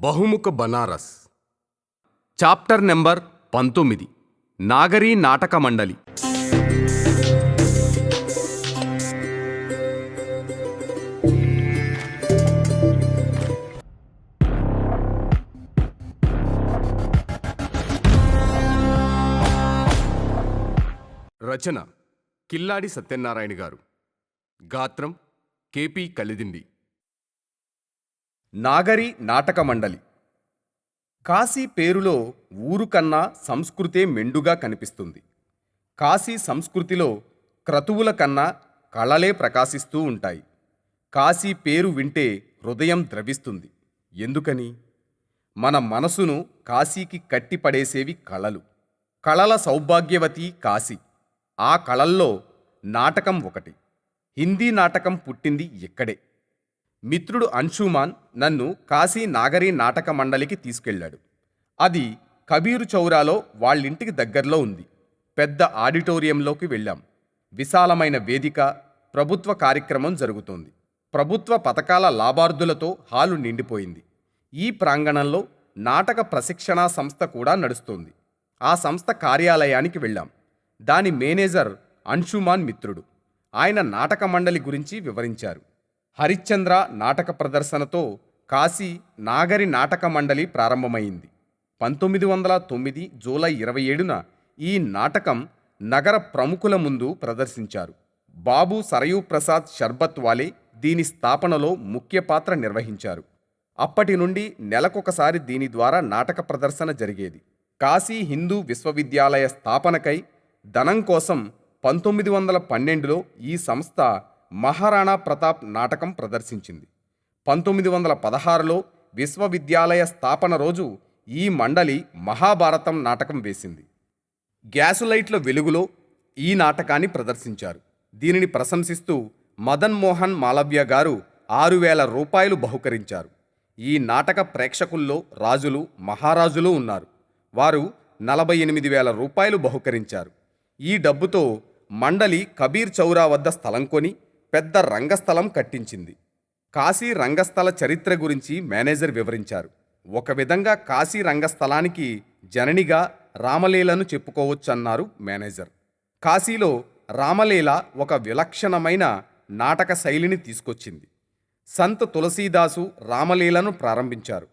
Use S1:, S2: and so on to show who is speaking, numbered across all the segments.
S1: బహుముఖ Banaras. Chapter number పంతొమ్మిది. నాగరీ నాటక మండలి. రచన కిల్లాడి సత్యనారాయణ గారు. గాత్రం కేపీ కలిదిండి నాగరి నాటక మండలి కాశీ పేరులో ఊరు కన్నా సంస్కృతే మెండుగా కనిపిస్తుంది. కాశీ సంస్కృతిలో క్రతువుల కన్నా కళలే ప్రకాశిస్తూ ఉంటాయి. కాశీ పేరు వింటే హృదయం ద్రవిస్తుంది. ఎందుకని? మన మనసును కాశీకి కట్టిపడేసేవి కళలు. కళల సౌభాగ్యవతి కాశీ. ఆ కళల్లో నాటకం ఒకటి. హిందీ నాటకం పుట్టింది ఇక్కడే. మిత్రుడు అంశుమాన్ నన్ను కాశీ నాగరీ నాటక మండలికి తీసుకెళ్ళాడు. అది కబీరు చౌరాలో వాళ్ళింటికి దగ్గరలో ఉంది. పెద్ద ఆడిటోరియంలోకి వెళ్ళాం. విశాలమైన వేదిక ప్రభుత్వ కార్యక్రమం జరుగుతోంది. ప్రభుత్వ పథకాల లాభార్థులతో హాలు నిండిపోయింది. ఈ ప్రాంగణంలో నాటక ప్రశిక్షణా సంస్థ కూడా నడుస్తోంది. ఆ సంస్థ కార్యాలయానికి వెళ్ళాం. దాని మేనేజర్ అంశుమాన్ మిత్రుడు. ఆయన నాటక మండలి గురించి వివరించారు. హరిశ్చంద్ర నాటక ప్రదర్శనతో కాశీ నాగరి నాటక మండలి ప్రారంభమైంది. పంతొమ్మిది వందల తొమ్మిది జూలై ఇరవై ఏడున ఈ నాటకం నగర ప్రముఖుల ముందు ప్రదర్శించారు. బాబు సరయూ ప్రసాద్ షర్బత్ వాలే దీని స్థాపనలో ముఖ్య పాత్ర నిర్వహించారు. అప్పటి నుండి నెలకొకసారి దీని ద్వారా నాటక ప్రదర్శన జరిగేది. కాశీ హిందూ విశ్వవిద్యాలయ స్థాపనకై ధనం కోసం పంతొమ్మిది వందల పన్నెండులో ఈ సంస్థ మహారాణా ప్రతాప్ నాటకం ప్రదర్శించింది. పంతొమ్మిది వందల పదహారులో విశ్వవిద్యాలయ స్థాపన రోజు ఈ మండలి మహాభారతం నాటకం వేసింది. గ్యాసులైట్ల వెలుగులో ఈ నాటకాన్ని ప్రదర్శించారు. దీనిని ప్రశంసిస్తూ మదన్ మోహన్ మాలవ్య గారు ఆరు వేల రూపాయలు బహుకరించారు. ఈ నాటక ప్రేక్షకుల్లో రాజులు మహారాజులు ఉన్నారు. వారు నలభై ఎనిమిది వేల రూపాయలు బహుకరించారు. ఈ డబ్బుతో మండలి కబీర్ చౌరా వద్ద స్థలం కొని పెద్ద రంగస్థలం కట్టించింది. కాశీ రంగస్థల చరిత్ర గురించి మేనేజర్ వివరించారు. ఒక విధంగా కాశీ రంగస్థలానికి జననిగా రామలీలను చెప్పుకోవచ్చన్నారు మేనేజర్. కాశీలో రామలీల ఒక విలక్షణమైన నాటక శైలిని తీసుకొచ్చింది. సంత్ తులసీదాసు రామలీలను ప్రారంభించారు.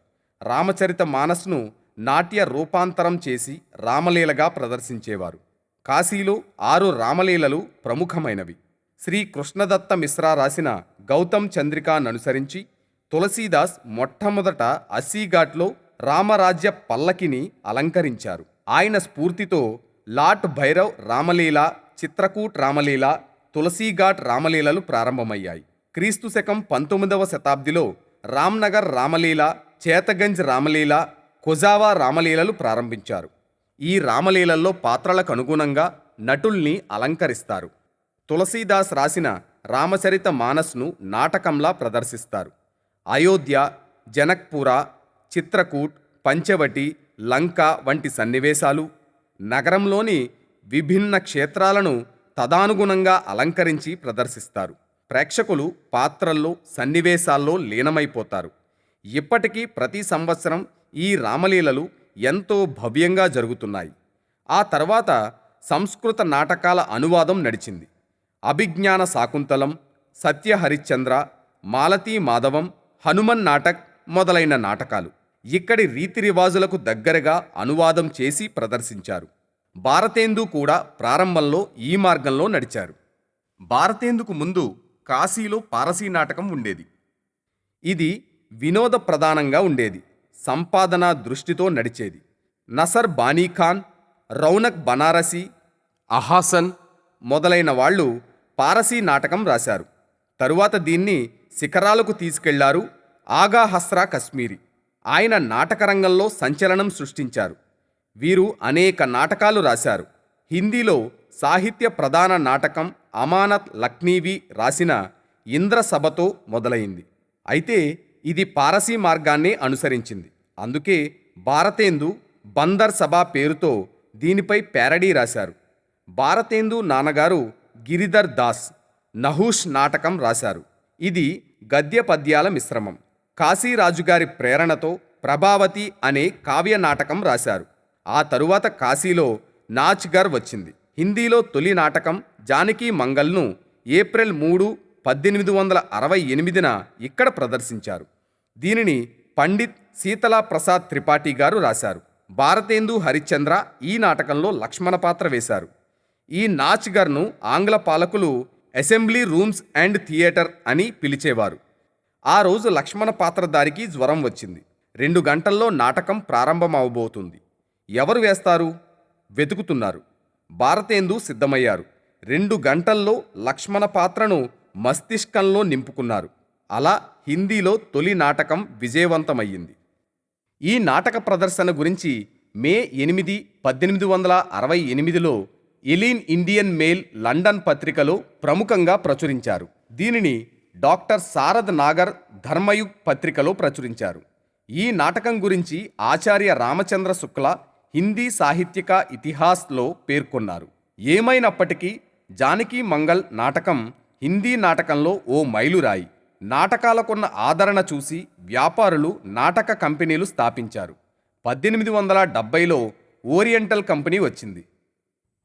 S1: రామచరిత మానస్ను నాట్య రూపాంతరం చేసి రామలీలగా ప్రదర్శించేవారు. కాశీలో ఆరు రామలీలలు ప్రముఖమైనవి. శ్రీ కృష్ణదత్త మిశ్రా రాసిన గౌతమ్ చంద్రికాననుసరించి తులసీదాస్ మొట్టమొదట అసీఘాట్లో రామరాజ్య పల్లకిని అలంకరించారు. ఆయన స్ఫూర్తితో లాట్ భైరవ్ రామలీల చిత్రకూట్ రామలీల తులసీఘాట్ రామలీలలు ప్రారంభమయ్యాయి. క్రీస్తు శకం పంతొమ్మిదవ శతాబ్దిలో రామ్నగర్ రామలీల చేతగంజ్ రామలీల కొజావా రామలీలలు ప్రారంభించారు. ఈ రామలీలల్లో పాత్రలకు అనుగుణంగా నటుల్ని అలంకరిస్తారు. తులసీదాస్ రాసిన రామచరిత మానస్ను నాటకంలా ప్రదర్శిస్తారు. అయోధ్య జనక్పుర చిత్రకూట్ పంచవటి లంక వంటి సన్నివేశాలు నగరంలోని విభిన్న క్షేత్రాలను తదానుగుణంగా అలంకరించి ప్రదర్శిస్తారు. ప్రేక్షకులు పాత్రల్లో సన్నివేశాల్లో లీనమైపోతారు. ఇప్పటికీ ప్రతి సంవత్సరం ఈ రామలీలలు ఎంతో భవ్యంగా జరుగుతున్నాయి. ఆ తర్వాత సంస్కృత నాటకాల అనువాదం నడిచింది. అభిజ్ఞాన శాకుంతలం సత్యహరిశ్చంద్ర మాలతీ మాధవం హనుమన్ నాటక్ మొదలైన నాటకాలు ఇక్కడి రీతిరివాజులకు దగ్గరగా అనువాదం చేసి ప్రదర్శించారు. భారతేందు కూడా ప్రారంభంలో ఈ మార్గంలో నడిచారు. భారతేందుకు ముందు కాశీలో పారసీ నాటకం ఉండేది. ఇది వినోద ప్రధానంగా ఉండేది. సంపాదన దృష్టితో నడిచేది. నసర్ బానీఖాన్ రౌనక్ బనారసి అహాసన్ మొదలైన వాళ్ళు పారసీ నాటకం రాశారు. తరువాత దీన్ని శిఖరాలకు తీసుకెళ్ళారు ఆగా హస్రా కశ్మీరి. ఆయన నాటకరంగంలో సంచలనం సృష్టించారు. వీరు అనేక నాటకాలు రాశారు. హిందీలో సాహిత్య ప్రధాన నాటకం అమానత్ లక్నీవి రాసిన ఇంద్రసభతో మొదలైంది. అయితే ఇది పారసీ మార్గాన్నే అనుసరించింది. అందుకే భారతేందు బందర్ సభ పేరుతో దీనిపై ప్యారడీ రాశారు. భారతేందు నాన్నగారు గిరిధర్ దాస్ నహూష్ నాటకం రాశారు. ఇది గద్య పద్యాల మిశ్రమం. కాశీరాజుగారి ప్రేరణతో ప్రభావతి అనే కావ్య నాటకం రాశారు. ఆ తరువాత కాశీలో నాచ్గర్ వచ్చింది. హిందీలో తొలి నాటకం జానకి మంగల్ను ఏప్రిల్ మూడు పద్దెనిమిది వందల అరవై ఎనిమిదిన ఇక్కడ ప్రదర్శించారు. దీనిని పండిత్ శీతలా ప్రసాద్ త్రిపాఠి గారు రాశారు. భారతేందు హరిశ్చంద్ర ఈ నాటకంలో లక్ష్మణ పాత్ర వేశారు. ఈ నాచ్గర్ను ఆంగ్ల పాలకులు అసెంబ్లీ రూమ్స్ అండ్ థియేటర్ అని పిలిచేవారు. ఆ రోజు లక్ష్మణ పాత్రధారికి జ్వరం వచ్చింది. రెండు గంటల్లో నాటకం ప్రారంభమవబోతుంది. ఎవరు వేస్తారు? వెతుకుతున్నారు. భారతేందు సిద్ధమయ్యారు. రెండు గంటల్లో లక్ష్మణ పాత్రను మస్తిష్కంలో నింపుకున్నారు. అలా హిందీలో తొలి నాటకం విజయవంతమయ్యింది. ఈ నాటక ప్రదర్శన గురించి మే ఎనిమిది పద్దెనిమిది వందల అరవై ఎనిమిదిలో ఇలీన్ ఇండియన్ మెయిల్ లండన్ పత్రికలో ప్రముఖంగా ప్రచురించారు. దీనిని డాక్టర్ శారద్ నాగర్ ధర్మయుగ్ పత్రికలో ప్రచురించారు. ఈ నాటకం గురించి ఆచార్య రామచంద్ర శుక్ల హిందీ సాహిత్యక ఇతిహాస్లో పేర్కొన్నారు. ఏమైనప్పటికీ జానకి మంగల్ నాటకం హిందీ నాటకంలో ఓ మైలురాయి. నాటకాలకున్న ఆదరణ చూసి వ్యాపారులు నాటక కంపెనీలు స్థాపించారు. పద్దెనిమిది వందల డెబ్బైలో ఓరియంటల్ కంపెనీ వచ్చింది.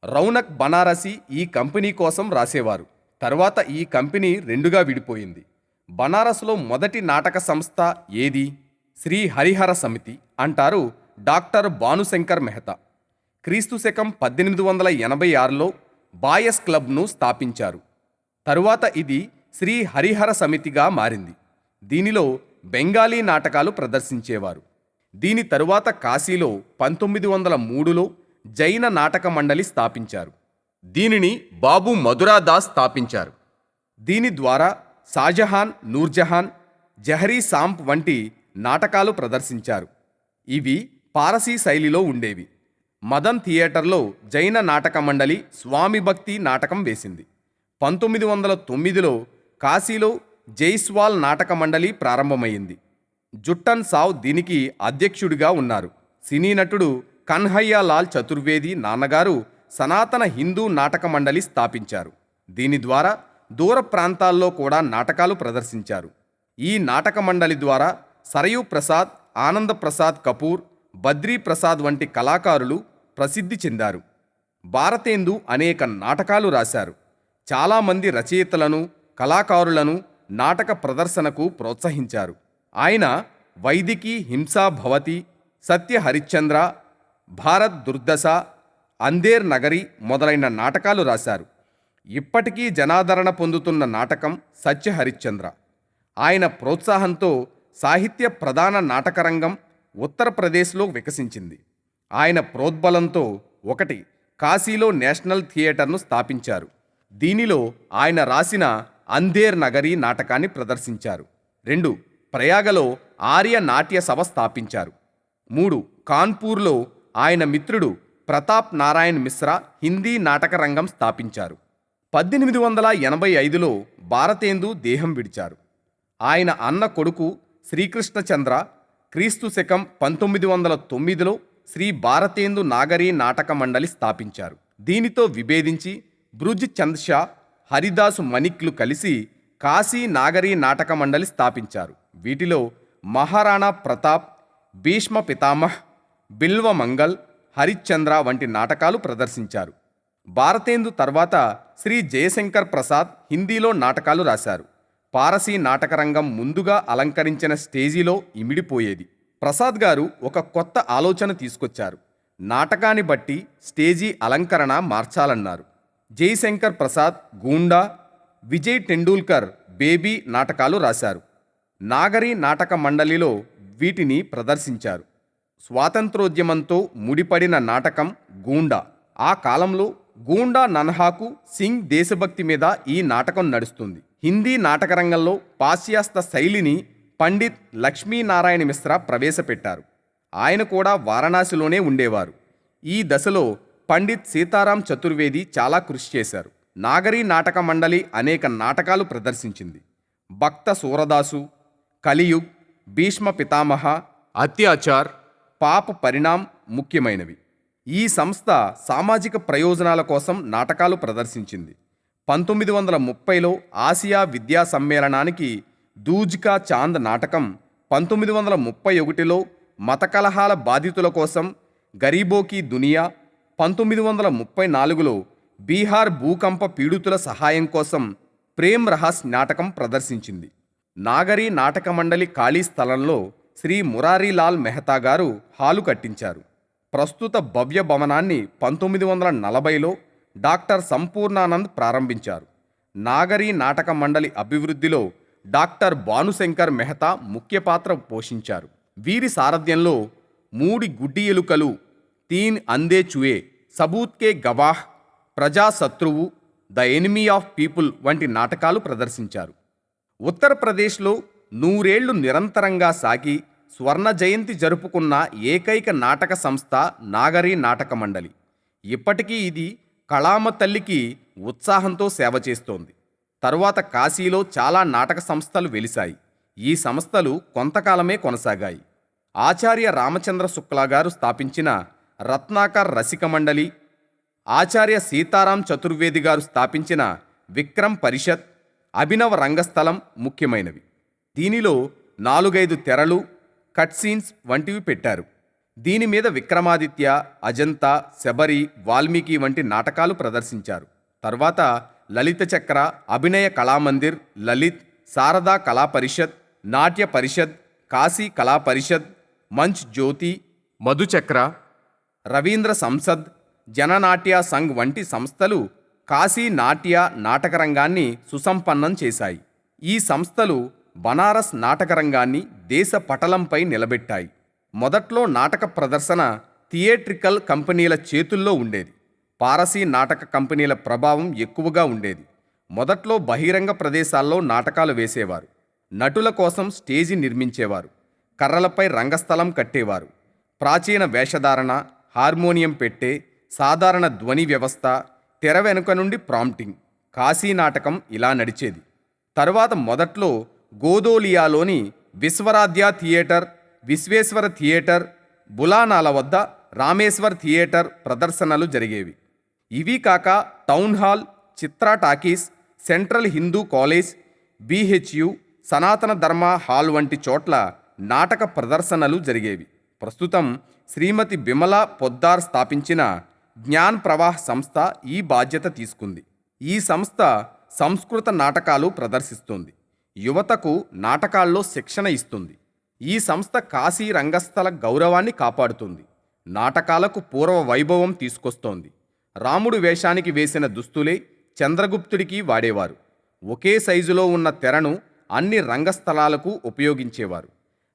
S1: రౌనక్ బనారసి ఈ కంపెనీ కోసం రాసేవారు. తర్వాత ఈ కంపెనీ రెండుగా విడిపోయింది. బనారస్లో మొదటి నాటక సంస్థ ఏది? శ్రీ హరిహర సమితి అంటారు డాక్టర్ భానుశంకర్ మెహతా. క్రీస్తు శకం పద్దెనిమిది వందల ఎనభై ఆరులో బాయస్ క్లబ్ను స్థాపించారు. తరువాత ఇది శ్రీ హరిహర సమితిగా మారింది. దీనిలో బెంగాలీ నాటకాలు ప్రదర్శించేవారు. దీని తరువాత కాశీలో పంతొమ్మిది వందల మూడులో జైన నాటక మండలి స్థాపించారు. దీనిని బాబు మధురాదాస్ స్థాపించారు. దీని ద్వారా షాజహాన్ నూర్జహాన్ జహరీ సాంప్ వంటి నాటకాలు ప్రదర్శించారు. ఇవి పారసీ శైలిలో ఉండేవి. మదన్ థియేటర్లో జైన నాటక మండలి స్వామి భక్తి నాటకం వేసింది. పంతొమ్మిది వందల తొమ్మిదిలో కాశీలో జైస్వాల్ నాటక మండలి ప్రారంభమైంది. జుట్టన్ సావ్ దీనికి అధ్యక్షుడిగా ఉన్నారు. సినీ నటుడు కన్హయ్యాలాల్ చతుర్వేది నాన్నగారు సనాతన హిందూ నాటక మండలి స్థాపించారు. దీని ద్వారా దూర ప్రాంతాల్లో కూడా నాటకాలు ప్రదర్శించారు. ఈ నాటక మండలి ద్వారా సరయూ ప్రసాద్ ఆనంద ప్రసాద్ కపూర్ బద్రీ ప్రసాద్ వంటి కళాకారులు ప్రసిద్ధి చెందారు. భారతేందు అనేక నాటకాలు రాశారు. చాలామంది రచయితలను కళాకారులను నాటక ప్రదర్శనకు ప్రోత్సహించారు. ఆయన వైదికి హింసా భవతి సత్య హరిశ్చంద్ర భారత్ దుర్దశ అందేర్ నగరి మొదలైన నాటకాలు రాశారు. ఇప్పటికీ జనాదరణ పొందుతున్న నాటకం సత్య హరిశ్చంద్ర. ఆయన ప్రోత్సాహంతో సాహిత్య ప్రధాన నాటకరంగం ఉత్తరప్రదేశ్లో వికసించింది. ఆయన ప్రోద్బలంతో ఒకటి కాశీలో నేషనల్ థియేటర్ను స్థాపించారు. దీనిలో ఆయన రాసిన అంధేర్ నగరి నాటకాన్ని ప్రదర్శించారు. రెండు ప్రయాగలో ఆర్య నాట్య సభ స్థాపించారు. మూడు కాన్పూర్లో ఆయన మిత్రుడు ప్రతాప్ నారాయణ్ మిశ్రా హిందీ నాటక రంగం స్థాపించారు. పద్దెనిమిది వందల ఎనభై ఐదులో భారతేందు దేహం విడిచారు. ఆయన అన్న కొడుకు శ్రీకృష్ణచంద్ర క్రీస్తు శకం పంతొమ్మిది వందల తొమ్మిదిలో శ్రీ భారతేందు నాగరీ నాటక మండలి స్థాపించారు. దీనితో విభేదించి బ్రుజ్ చంద్ షా హరిదాసు మణిక్లు కలిసి కాశీ నాగరీ నాటక మండలి స్థాపించారు. వీటిలో మహారాణా ప్రతాప్ భీష్మ పితామహ్ బిల్వ మంగల్ హరిశ్చంద్ర వంటి నాటకాలు ప్రదర్శించారు. భారతేందు తర్వాత శ్రీ జయశంకర్ ప్రసాద్ హిందీలో నాటకాలు రాశారు. పారసీ నాటకరంగం ముందుగా అలంకరించిన స్టేజీలో ఇమిడిపోయేది. ప్రసాద్ గారు ఒక కొత్త ఆలోచన తీసుకొచ్చారు. నాటకాన్ని బట్టి స్టేజీ అలంకరణ మార్చాలన్నారు. జయశంకర్ ప్రసాద్ గూండా విజయ్ టెండూల్కర్ బేబీ నాటకాలు రాశారు. నాగరి నాటక మండలిలో వీటిని ప్రదర్శించారు. స్వాతంత్రోద్యమంతో ముడిపడిన నాటకం గూండా. ఆ కాలంలో గూండా నన్హాకు సింగ్ దేశభక్తి మీద ఈ నాటకం నడుస్తుంది. హిందీ నాటకరంగంలో పాశ్చాత్య శైలిని పండిత్ లక్ష్మీనారాయణ మిశ్రా ప్రవేశపెట్టారు. ఆయన కూడా వారణాసిలోనే ఉండేవారు. ఈ దశలో పండిత్ సీతారాం చతుర్వేది చాలా కృషి చేశారు. నాగరీ నాటక మండలి అనేక నాటకాలు ప్రదర్శించింది. భక్త సూరదాసు కలియుగ్ భీష్మ పితామహ అత్యాచార్ పాప పరిణామ్ ముఖ్యమైనవి. ఈ సంస్థ సామాజిక ప్రయోజనాల కోసం నాటకాలు ప్రదర్శించింది. పంతొమ్మిది వందల ముప్పైలో ఆసియా విద్యా సమ్మేళనానికి దూజ్కా చాంద్ నాటకం పంతొమ్మిది వందల ముప్పై ఒకటిలో మత కలహాల బాధితుల కోసం గరీబోకి దునియా పంతొమ్మిది వందల ముప్పై నాలుగులో బీహార్ భూకంప పీడితుల సహాయం కోసం ప్రేమ్ రహస్ నాటకం ప్రదర్శించింది. నాగరి నాటక మండలి ఖాళీ స్థలంలో శ్రీ మురారీలాల్ మెహతా గారు హాలు కట్టించారు. ప్రస్తుత భవ్య భవనాన్ని పంతొమ్మిది వందల నలభైలో డాక్టర్ సంపూర్ణానంద్ ప్రారంభించారు. నాగరి నాటక మండలి అభివృద్ధిలో డాక్టర్ భానుశంకర్ మెహతా ముఖ్య పాత్ర పోషించారు. వీరి సారథ్యంలో మూడి గుడ్డి ఎలుకలు తీన్ అందే చుయే సబూత్ కే గవాహ్ ప్రజాశత్రువు ద ఎనిమీ ఆఫ్ పీపుల్ వంటి నాటకాలు ప్రదర్శించారు. ఉత్తరప్రదేశ్లో నూరేళ్ళు నిరంతరంగా సాగి స్వర్ణ జయంతి జరుపుకున్న ఏకైక నాటక సంస్థ నాగరి నాటక మండలి. ఇప్పటికీ ఇది కళామ తల్లికి ఉత్సాహంతో సేవ చేస్తోంది. తరువాత కాశీలో చాలా నాటక సంస్థలు వెలిశాయి. ఈ సంస్థలు కొంతకాలమే కొనసాగాయి. ఆచార్య రామచంద్ర శుక్లా గారు స్థాపించిన రత్నాకర్ రసిక మండలి ఆచార్య సీతారాం చతుర్వేది గారు స్థాపించిన విక్రమ్ పరిషత్ అభినవ రంగస్థలం ముఖ్యమైనవి. దీనిలో నాలుగైదు తెరలు కట్ సీన్స్ వంటివి పెట్టారు. దీని మీద విక్రమాదిత్య అజంతా శబరి వాల్మీకి వంటి నాటకాలు ప్రదర్శించారు. తర్వాత లలిత చక్ర అభినయ కళామందిర్ లలిత్ శారదా కళా పరిషత్ నాట్య పరిషత్ కాశీ కళా పరిషత్ మంచ్ జ్యోతి మధుచక్ర రవీంద్ర సంసద్ జననాట్య సంఘ్ వంటి సంస్థలు కాశీ నాట్య నాటకరంగాన్ని సుసంపన్నం చేశాయి. ఈ సంస్థలు బనారస్ నాటకరంగాన్ని దేశ పటలంపై నిలబెట్టాయి. మొదట్లో నాటక ప్రదర్శన థియేట్రికల్ కంపెనీల చేతుల్లో ఉండేది. పారసీ నాటక కంపెనీల ప్రభావం ఎక్కువగా ఉండేది. మొదట్లో బహిరంగ ప్రదేశాల్లో నాటకాలు వేసేవారు. నటుల కోసం స్టేజి నిర్మించేవారు. కర్రలపై రంగస్థలం కట్టేవారు. ప్రాచీన వేషధారణ హార్మోనియం పెట్టే సాధారణ ధ్వని వ్యవస్థ తెర వెనుక నుండి ప్రాంప్టింగ్ కాశీ నాటకం ఇలా నడిచేది. తరువాత మొదట్లో గోదోలియాలోని విశ్వరాధ్య థియేటర్ విశ్వేశ్వర థియేటర్ బులానాల వద్ద రామేశ్వర్ థియేటర్ ప్రదర్శనలు జరిగేవి. ఇవి కాక town hall Chitra talkies central Hindu college BHU Sanatan Dharma hall వంటి చోట్ల నాటక ప్రదర్శనలు జరిగేవి. ప్రస్తుతం శ్రీమతి బిమల పొద్దార్ స్థాపించిన జ్ఞాన్ ప్రవాహ్ సంస్థ ఈ బాధ్యత తీసుకుంది. ఈ సంస్థ సంస్కృత నాటకాలు ప్రదర్శిస్తుంది. యువతకు నాటకాల్లో శిక్షణ ఇస్తుంది. ఈ సంస్థ కాశీ రంగస్థల గౌరవాన్ని కాపాడుతుంది. నాటకాలకు పూర్వ వైభవం తీసుకొస్తోంది. రాముడు వేషానికి వేసిన దుస్తులే చంద్రగుప్తుడికి వాడేవారు. ఒకే సైజులో ఉన్న తెరను అన్ని రంగస్థలాలకు ఉపయోగించేవారు.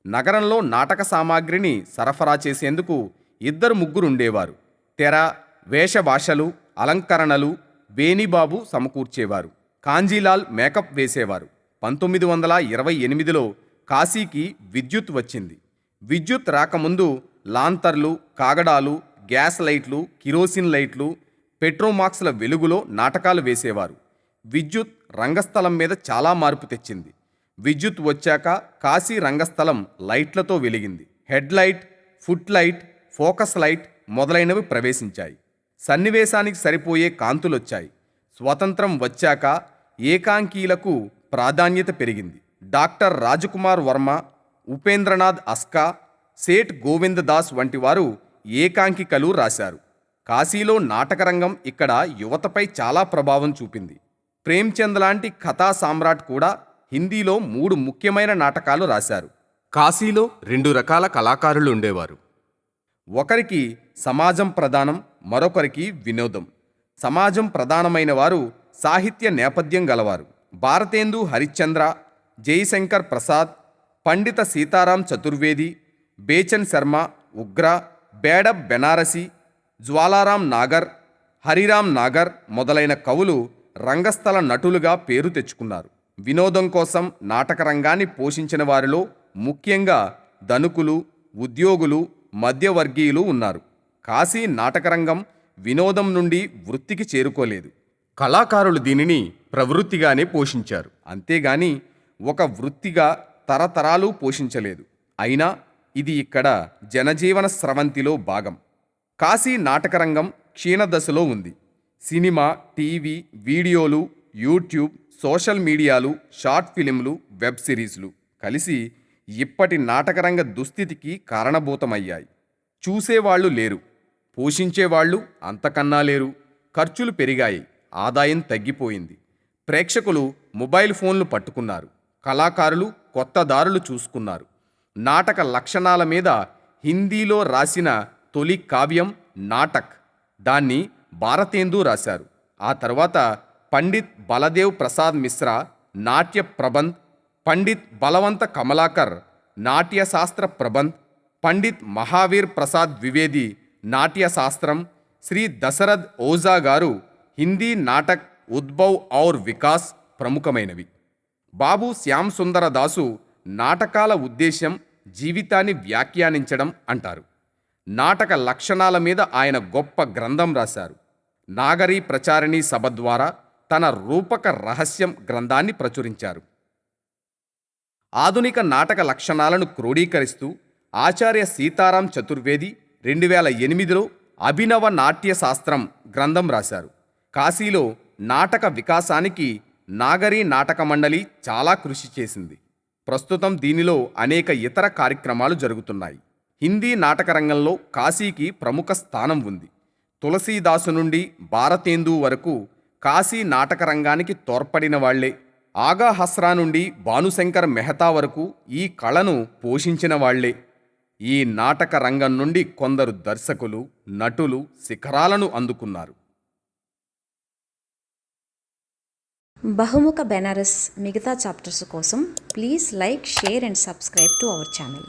S1: నగరంలో నాటక సామాగ్రిని సరఫరా చేసేందుకు ఇద్దరు ముగ్గురు ఉండేవారు తెర వేషభాషలు అలంకరణలు వేణిబాబు సమకూర్చేవారు. కాంజీలాల్ మేకప్ వేసేవారు. పంతొమ్మిది వందల ఇరవై ఎనిమిదిలో కాశీకి విద్యుత్ వచ్చింది. విద్యుత్ రాకముందు లాంతర్లు కాగడాలు గ్యాస్ లైట్లు కిరోసిన్ లైట్లు పెట్రోమాక్స్ల వెలుగులో నాటకాలు వేసేవారు. విద్యుత్ రంగస్థలం మీద చాలా మార్పు తెచ్చింది. విద్యుత్ వచ్చాక కాశీ రంగస్థలం లైట్లతో వెలిగింది. Head light foot light focus light మొదలైనవి ప్రవేశించాయి. సన్నివేశానికి సరిపోయే కాంతులొచ్చాయి. స్వతంత్రం వచ్చాక ఏకాంకీలకు ప్రాధాన్యత పెరిగింది. డాక్టర్ రాజకుమార్ వర్మ ఉపేంద్రనాథ్ అస్కా సేఠ్ గోవింద దాస్ వంటి వారు ఏకాంకికలు రాశారు. కాశీలో నాటకరంగం ఇక్కడ యువతపై చాలా ప్రభావం చూపింది. ప్రేమ్చంద్ లాంటి కథా సామ్రాట్ కూడా హిందీలో మూడు ముఖ్యమైన నాటకాలు రాశారు. కాశీలో రెండు రకాల కళాకారులు ఉండేవారు. ఒకరికి సమాజం ప్రధానం మరొకరికి వినోదం. సమాజం ప్రధానమైన వారు సాహిత్య నేపథ్యం గలవారు. భారతేందు హరిశ్చంద్ర జయశంకర్ ప్రసాద్ పండిత సీతారాం చతుర్వేది బేచన్ శర్మ ఉగ్ర బేడబ్ బెనారసి జ్వాలారాం నాగర్ హరిరామ్ నాగర్ మొదలైన కవులు రంగస్థల నటులుగా పేరు తెచ్చుకున్నారు. వినోదం కోసం నాటక రంగాన్ని పోషించిన వారిలో ముఖ్యంగా ధనుకులు ఉద్యోగులు మధ్యవర్గీయులు ఉన్నారు. కాశీ నాటకరంగం వినోదం నుండి వృత్తికి చేరుకోలేదు. కళాకారులు దీనిని ప్రవృత్తిగానే పోషించారు. అంతేగాని ఒక వృత్తిగా తరతరాలు పోషించలేదు. అయినా ఇది ఇక్కడ జనజీవన స్రవంతిలో భాగం. కాశీ నాటకరంగం క్షీణదశలో ఉంది. సినిమా టీవీ వీడియోలు యూట్యూబ్ సోషల్ మీడియాలు షార్ట్ ఫిలింలు వెబ్ సిరీస్లు కలిసి ఇప్పటి నాటకరంగ దుస్థితికి కారణభూతమయ్యాయి. చూసేవాళ్ళు లేరు. పోషించేవాళ్ళు అంతకన్నా లేరు. ఖర్చులు పెరిగాయి. ఆదాయం తగ్గిపోయింది. ప్రేక్షకులు మొబైల్ ఫోన్లు పట్టుకున్నారు. కళాకారులు కొత్త దారులు చూసుకున్నారు. నాటక లక్షణాల మీద హిందీలో రాసిన తొలి కావ్యం నాటక్. దాన్ని భారతేందు రాశారు. ఆ తర్వాత పండిత్ బలదేవ్ ప్రసాద్ మిశ్రా నాట్య ప్రబంధ్ పండిత్ బలవంత కమలాకర్ నాట్యశాస్త్ర ప్రబంధ్ పండిత్ మహావీర్ ప్రసాద్ ద్వివేది నాట్యశాస్త్రం శ్రీ దశరథ్ ఓజా గారు హిందీ నాటక్ ఉద్భవ్ ఔర్ వికాస్ ప్రముఖమైనవి. బాబు శ్యామ్ సుందర దాసు నాటకాల ఉద్దేశ్యం జీవితాన్ని వ్యాఖ్యానించడం అంటారు. నాటక లక్షణాల మీద ఆయన గొప్ప గ్రంథం రాశారు. నాగరీ ప్రచారిణి సభ ద్వారా తన రూపక రహస్యం గ్రంథాన్ని ప్రచురించారు. ఆధునిక నాటక లక్షణాలను క్రోడీకరిస్తూ ఆచార్య సీతారాం చతుర్వేది రెండు వేల ఎనిమిదిలో అభినవ నాట్య శాస్త్రం గ్రంథం రాశారు. కాశీలో నాటక వికాసానికి నాగరీ నాటక మండలి చాలా కృషి చేసింది. ప్రస్తుతం దీనిలో అనేక ఇతర కార్యక్రమాలు జరుగుతున్నాయి. హిందీ నాటక రంగంలో కాశీకి ప్రముఖ స్థానం ఉంది. తులసీదాసు నుండి భారతేందు వరకు కాశీ నాటక రంగానికి తోడ్పడిన వాళ్ళే. ఆగా హస్రా నుండి భానుశంకర్ మెహతా వరకు ఈ కళను పోషించిన వాళ్ళే. ఈ నాటక రంగం నుండి కొందరు దర్శకులు నటులు శిఖరాలను అందుకున్నారు.
S2: బహుముఖ బెనారస్ మిగతా చాప్టర్స్ కోసం please like share and subscribe to our channel.